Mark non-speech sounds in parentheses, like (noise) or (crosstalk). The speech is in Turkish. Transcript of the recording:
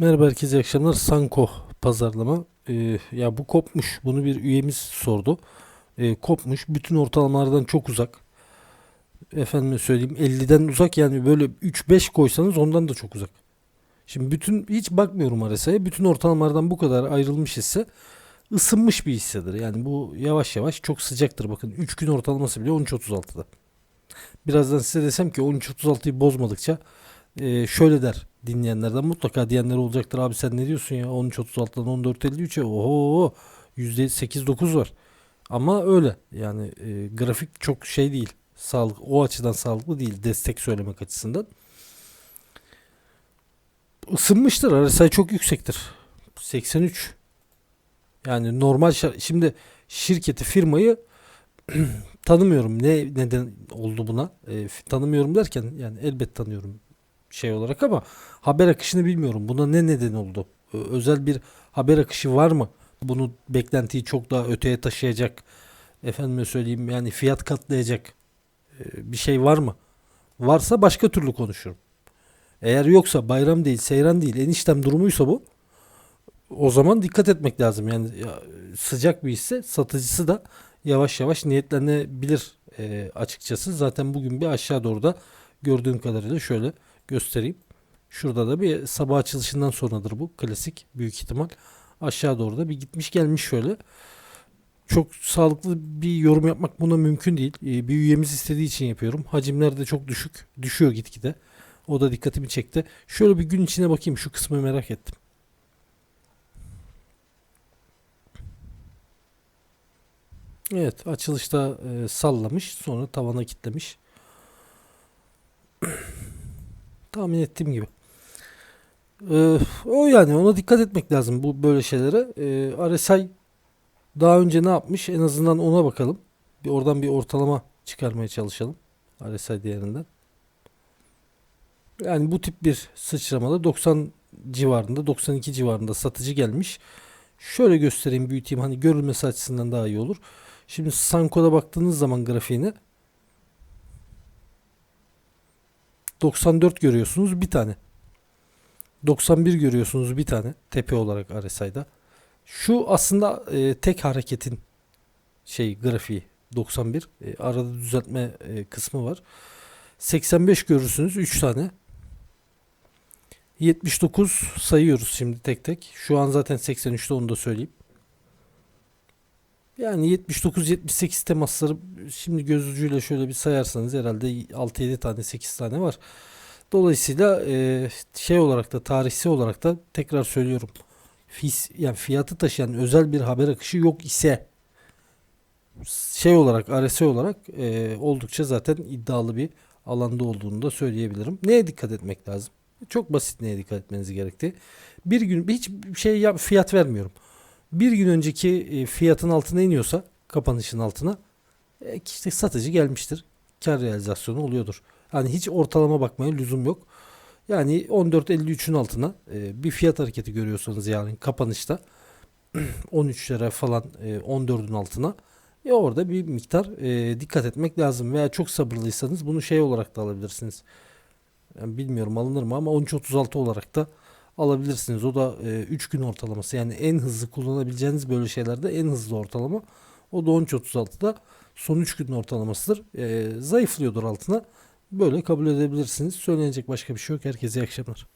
Merhaba herkese iyi akşamlar. Sanko pazarlama. Ee, ya bu kopmuş. Bunu bir üyemiz sordu. Ee, kopmuş. Bütün ortalamalardan çok uzak. Efendime söyleyeyim 50'den uzak yani böyle 3-5 koysanız ondan da çok uzak. Şimdi bütün hiç bakmıyorum RSI'ye. Bütün ortalamalardan bu kadar ayrılmış ise ısınmış bir hissedir. Yani bu yavaş yavaş çok sıcaktır. Bakın 3 gün ortalaması bile 13.36'da. Birazdan size desem ki 13.36'yı bozmadıkça e, şöyle der dinleyenlerden mutlaka diyenler olacaktır. Abi sen ne diyorsun ya 13.36'dan 14.53'e oho %8-9 var. Ama öyle yani e, grafik çok şey değil. Sağlık o açıdan sağlıklı değil destek söylemek açısından. Isınmıştır. RSI çok yüksektir. 83. Yani normal şimdi şirketi firmayı (clears throat) tanımıyorum. Ne neden oldu buna? E, tanımıyorum derken yani elbet tanıyorum şey olarak ama haber akışını bilmiyorum. Buna ne neden oldu? Özel bir haber akışı var mı? Bunu beklentiyi çok daha öteye taşıyacak. Efendime söyleyeyim yani fiyat katlayacak e, bir şey var mı? Varsa başka türlü konuşurum. Eğer yoksa bayram değil, seyran değil, eniştem durumuysa bu o zaman dikkat etmek lazım. Yani ya, sıcak bir hisse satıcısı da yavaş yavaş niyetlenebilir e, açıkçası. Zaten bugün bir aşağı doğru da gördüğüm kadarıyla şöyle göstereyim. Şurada da bir sabah açılışından sonradır bu klasik büyük ihtimal. Aşağı doğru da bir gitmiş gelmiş şöyle. Çok sağlıklı bir yorum yapmak buna mümkün değil. E, bir üyemiz istediği için yapıyorum. Hacimler de çok düşük. Düşüyor gitgide. O da dikkatimi çekti. Şöyle bir gün içine bakayım. Şu kısmı merak ettim. Evet açılışta e, sallamış sonra tavana kitlemiş. Tahmin ettiğim gibi. Ee, o yani ona dikkat etmek lazım bu böyle şeylere. Ee, RSI daha önce ne yapmış en azından ona bakalım. Bir oradan bir ortalama çıkarmaya çalışalım. RSI değerinden. Yani bu tip bir sıçramada 90 civarında 92 civarında satıcı gelmiş. Şöyle göstereyim büyüteyim hani görülmesi açısından daha iyi olur. Şimdi Sanko'da baktığınız zaman grafiğine 94 görüyorsunuz bir tane. 91 görüyorsunuz bir tane tepe olarak RSI'da. Şu aslında e, tek hareketin şey grafiği 91. E, arada düzeltme e, kısmı var. 85 görürsünüz 3 tane. 79 sayıyoruz şimdi tek tek. Şu an zaten 83'te onu da söyleyeyim. Yani 79-78 temasları şimdi göz ucuyla şöyle bir sayarsanız herhalde 6-7 tane 8 tane var. Dolayısıyla e, şey olarak da tarihsel olarak da tekrar söylüyorum. Fis, yani fiyatı taşıyan özel bir haber akışı yok ise şey olarak RSI olarak e, oldukça zaten iddialı bir alanda olduğunu da söyleyebilirim. Neye dikkat etmek lazım? Çok basit neye dikkat etmeniz gerektiği. Bir gün hiç şey fiyat vermiyorum. Bir gün önceki e, fiyatın altına iniyorsa kapanışın altına e, işte satıcı gelmiştir. Kar realizasyonu oluyordur. Hani hiç ortalama bakmaya lüzum yok. Yani 14.53'ün altına e, bir fiyat hareketi görüyorsanız yani kapanışta (clears throat) 13 lira falan e, 14'ün altına e orada bir miktar dikkat etmek lazım veya çok sabırlıysanız bunu şey olarak da alabilirsiniz. Yani bilmiyorum alınır mı ama 13.36 olarak da alabilirsiniz. O da 3 gün ortalaması. Yani en hızlı kullanabileceğiniz böyle şeylerde en hızlı ortalama. O da 13.36'da son 3 günün ortalamasıdır. E, zayıflıyordur altına. Böyle kabul edebilirsiniz. Söylenecek başka bir şey yok. Herkese iyi akşamlar.